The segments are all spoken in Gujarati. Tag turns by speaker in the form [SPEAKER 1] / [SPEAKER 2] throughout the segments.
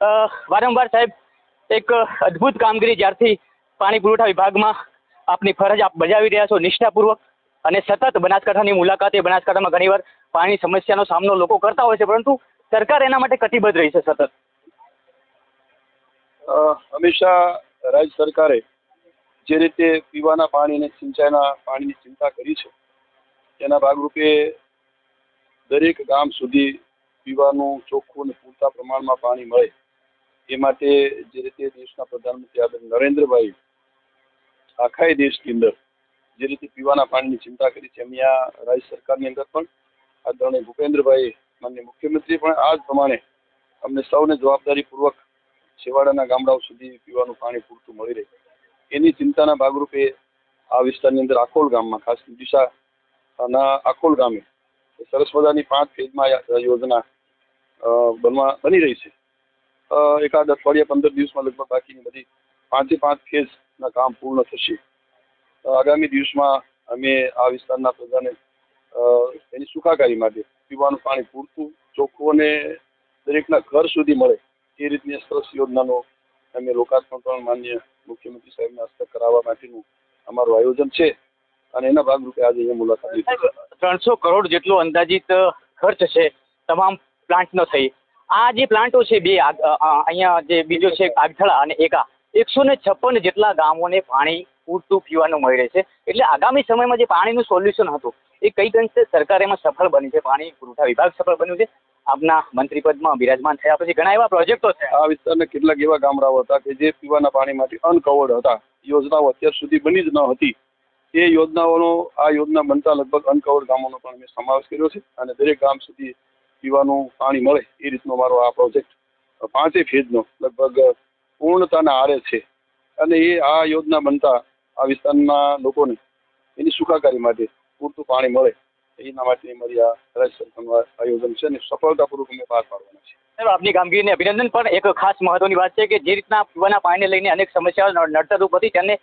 [SPEAKER 1] વારંવાર સાહેબ, એક અદ્ભુત કામગીરી જ્યારથી પાણી પુરવઠા વિભાગમાં આપની ફરજ આપ બજાવી રહ્યા છો નિષ્ઠાપૂર્વક અને સતત બનાસકાંઠાની મુલાકાતે બનાસકાંઠામાં ઘણીવાર પાણીની સમસ્યાનો સામનો લોકો કરતા હોય છે, પરંતુ સરકાર એના માટે કટિબદ્ધ રહી છે સતત.
[SPEAKER 2] હંમેશા રાજ્ય સરકારે જે રીતે પીવાના પાણી અને સિંચાઈના પાણીની ચિંતા કરી છે, તેના ભાગરૂપે દરેક ગામ સુધી પીવાનું ચોખ્ખું અને પૂરતા પ્રમાણમાં પાણી મળે. એ માટે જે રીતે દેશના પ્રધાનમંત્રી આદરણીય નરેન્દ્રભાઈ આખા દેશની અંદર જે રીતે પીવાના પાણીની ચિંતા કરી છે, એમની રાજ્ય સરકારની અંદર પણ આદરણીય ભૂપેન્દ્રભાઈ માન્ય મુખ્યમંત્રી પણ આ જ પ્રમાણે અમને સૌને જવાબદારીપૂર્વક છેવાડાના ગામડાઓ સુધી પીવાનું પાણી પૂરતું મળી રહે. એની ચિંતાના ભાગરૂપે આ વિસ્તારની અંદર આખોલ ગામમાં, ખાસ દિશાના આખોલ ગામે સરસ મજાની પાંચ ફેઝમાં યોજના બનવા, બની રહી છે. એકાદ અઠવાડિયા પંદર દિવસમાં લગભગ બાકીની બધી પાંચે પાંચ ફેઝના કામ પૂર્ણ થશે. આગામી દિવસમાં અમે આ વિસ્તારના પ્રજાને એની સુખાકારી માટે પીવાનું પાણી પૂરતું, ચોખ્ખું અને દરેકના ઘર સુધી મળે એ રીતની સરસ યોજનાનો અમે લોકાર્પણ પણ માન્ય મુખ્યમંત્રી સાહેબના હસ્તક કરાવવા માટેનું અમારું આયોજન છે અને એના ભાગરૂપે આજે અહીંયા મુલાકાત લીધી.
[SPEAKER 1] ત્રણસો કરોડ જેટલો અંદાજિત ખર્ચ છે, તમામ પ્લાન્ટનો થઈ. આ જે પ્લાન્ટો છે બે અહીંયા જે બીજો છે આગથળા અને એકા, એકસો ને છપ્પન જેટલા ગામોને પાણી પૂરતું પીવાનું મળી રહે છે. એટલે આગામી સમયમાં જે પાણીનું સોલ્યુશન હતું, એ કઈ અંશે સરકાર એમાં સફળ બની છે? પાણી પુરવઠા વિભાગ સફળ બન્યું છે? આપના મંત્રીપદમાં બિરાજમાન થયા પછી ઘણા એવા પ્રોજેક્ટો છે
[SPEAKER 2] આ વિસ્તારના કેટલાક એવા ગામડાઓ હતા કે જે પીવાના પાણી માટે અનકવર્ડ હતા. યોજનાઓ અત્યાર સુધી બની જ ન હતી. એ યોજનાઓનો, આ યોજના બનતા લગભગ અનકવર્ડ ગામોનો પણ મેં સમાવેશ કર્યો છે અને દરેક ગામ સુધી પીવાનું પાણી મળે એ રીતનો મારો આ પ્રોજેક્ટ. પાંચે ફેઝનો લગભગ પૂર્ણતાના આરે છે. અને એ આ યોજના બનતા આ વિસ્તારના લોકોને એની સુખાકારી માટે પૂરતું પાણી મળે. એના માટે મારી આ રાજ્ય સરકારનું આયોજન છે અને સફળતાપૂર્વક અમે પાર પાડવાના છે
[SPEAKER 1] આપની કામગીરીને અભિનંદન. પણ એક ખાસ મહત્વની વાત છે કે જે રીતના પીવાના પાણીને લઈને અનેક સમસ્યાઓ નડતર રૂપ હતી તેને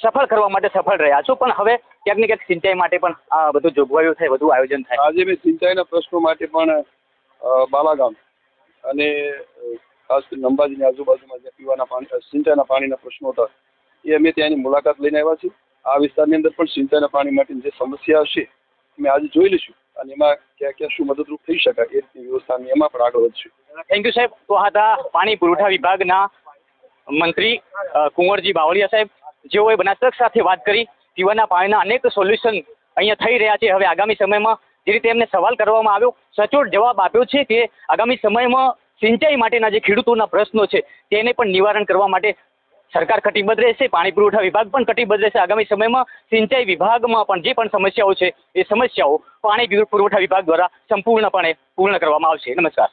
[SPEAKER 1] સફળ કરવા માટે સફળ રહ્યા છો. પણ હવે ક્યાંક ને ક્યાંક સિંચાઈ માટે પણ આ બધું જોગવાઈઓ થાય વધુ આયોજન થાય.
[SPEAKER 2] આજે મેં સિંચાઈના પ્રશ્નો માટે પણ બાલાગામ અને ખાસ કરીને અંબાજીની આજુબાજુમાં જે પીવાના પાણી સિંચાઈના પાણીના પ્રશ્નો હતા એ અમે ત્યાંની મુલાકાત લઈને આવ્યા છીએ. આ વિસ્તારની અંદર પણ સિંચાઈના પાણી માટેની જે સમસ્યા હશે અમે આજે જોઈ લઈશું. અને એમાં ક્યાં ક્યાં શું મદદરૂપ થઈ શકાય એ રીતની વ્યવસ્થાની એમાં પણ આગળ વધશું.
[SPEAKER 1] થેન્ક યુ સાહેબ. તો હતા પાણી પુરવઠા વિભાગના મંત્રી કુંવરજી બાવળિયા સાહેબ. જેઓએ બનાસકાંઠા સાથે વાત કરી, પીવાના પાણીના અનેક સોલ્યુશન અહીંયા થઈ રહ્યા છે. હવે આગામી સમયમાં જે રીતે એમને સવાલ કરવામાં આવ્યો, સચોટ જવાબ આપ્યો છે કે આગામી સમયમાં સિંચાઈ માટેના જે ખેડૂતોના પ્રશ્નો છે, તેને પણ નિવારણ કરવા માટે સરકાર કટિબદ્ધ રહેશે, પાણી પુરવઠા વિભાગ પણ કટિબદ્ધ રહેશે. આગામી સમયમાં સિંચાઈ વિભાગમાં પણ જે પણ સમસ્યાઓ છે, એ સમસ્યાઓ પાણી પુરવઠા વિભાગ દ્વારા સંપૂર્ણપણે પૂર્ણ કરવામાં આવશે. નમસ્કાર.